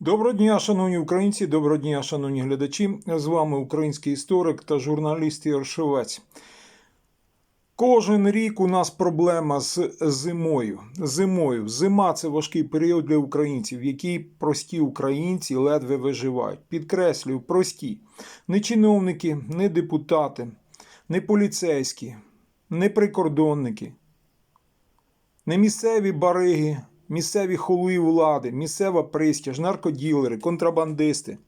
Доброго дня, шановні українці, доброго дня, шановні глядачі. З вами український історик та журналіст Ігор Шевець. Кожен рік у нас проблема з зимою. Зимою. Зима це важкий період для українців, в який прості українці ледве виживають. Підкреслюю, прості. Не чиновники, не депутати, не поліцейські, не прикордонники, не місцеві бариги, місцеві холуї влади, місцева пристяж, наркоділери, контрабандисти,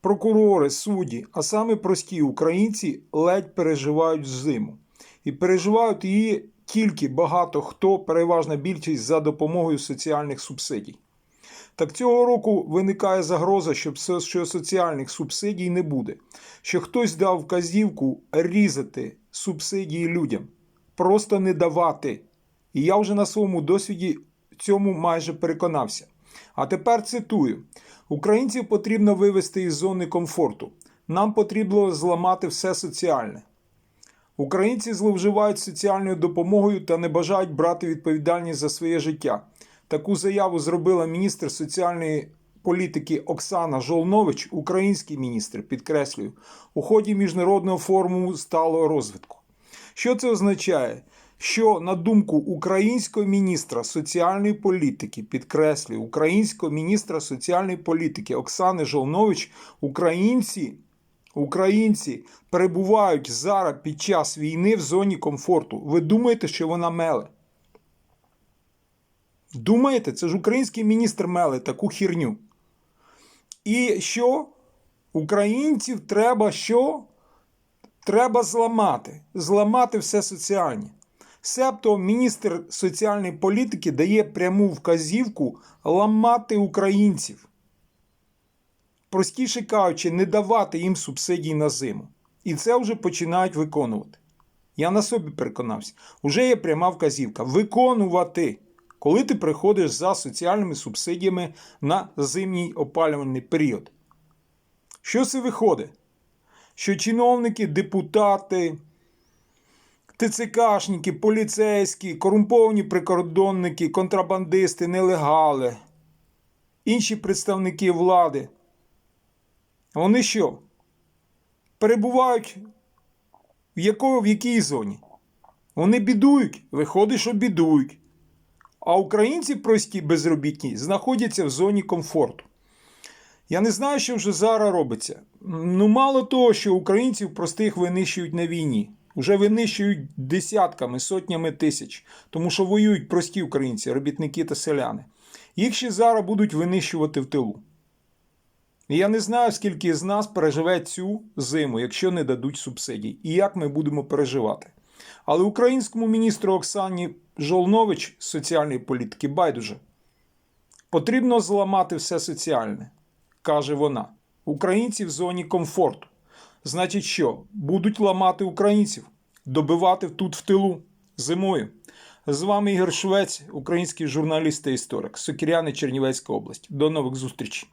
прокурори, судді, а саме прості українці ледь переживають зиму. І переживають її тільки багато хто, переважна більшість за допомогою соціальних субсидій. Так цього року виникає загроза, що, соціальних субсидій не буде, що хтось дав вказівку різати субсидії людям, просто не давати. І я вже на своєму досвіді цьому майже переконався. А тепер цитую: українців потрібно вивести із зони комфорту. Нам потрібно зламати все соціальне. Українці зловживають соціальною допомогою та не бажають брати відповідальність за своє життя. Таку заяву зробила міністр соціальної політики Оксана Жолнович, український міністр, підкреслюю, у ході міжнародного форуму сталого розвитку. Що це означає? Що, на думку українського міністра соціальної політики, підкреслюю, українського міністра соціальної політики Оксани Жолнович, українці, українці перебувають зараз під час війни в зоні комфорту. Ви думаєте, що вона меле? Думаєте, це ж український міністр меле таку хірню. І що? Українців треба що? Треба зламати. Зламати все соціальне. Себто міністр соціальної політики дає пряму вказівку ламати українців. Простіше кажучи, не давати їм субсидій на зиму. І це вже починають виконувати. Я на собі переконався. Уже є пряма вказівка. Виконувати, коли ти приходиш за соціальними субсидіями на зимній опалювальний період. Що це виходить? Що чиновники, депутати, ТЦКшники, поліцейські, корумповані прикордонники, контрабандисти, нелегали, інші представники влади. Вони що? Перебувають в, в якій зоні? Вони бідують, виходить, що бідують. А українці прості безробітні знаходяться в зоні комфорту. Я не знаю, що вже зараз робиться. Ну, мало того, що українців простих винищують на війні. Уже винищують десятками, сотнями тисяч, тому що воюють прості українці, робітники та селяни. Їх ще зараз будуть винищувати в тилу. І я не знаю, скільки з нас переживе цю зиму, якщо не дадуть субсидій, і як ми будемо переживати. Але українському міністру Оксані Жолнович з соціальної політики байдуже. Потрібно зламати все соціальне, каже вона. Українці в зоні комфорту. Значить, що? Будуть ламати українців, добивати тут в тилу зимою. З вами Ігор Швець, український журналіст та історик, Сокіряни, Чернівецька область. До нових зустрічей.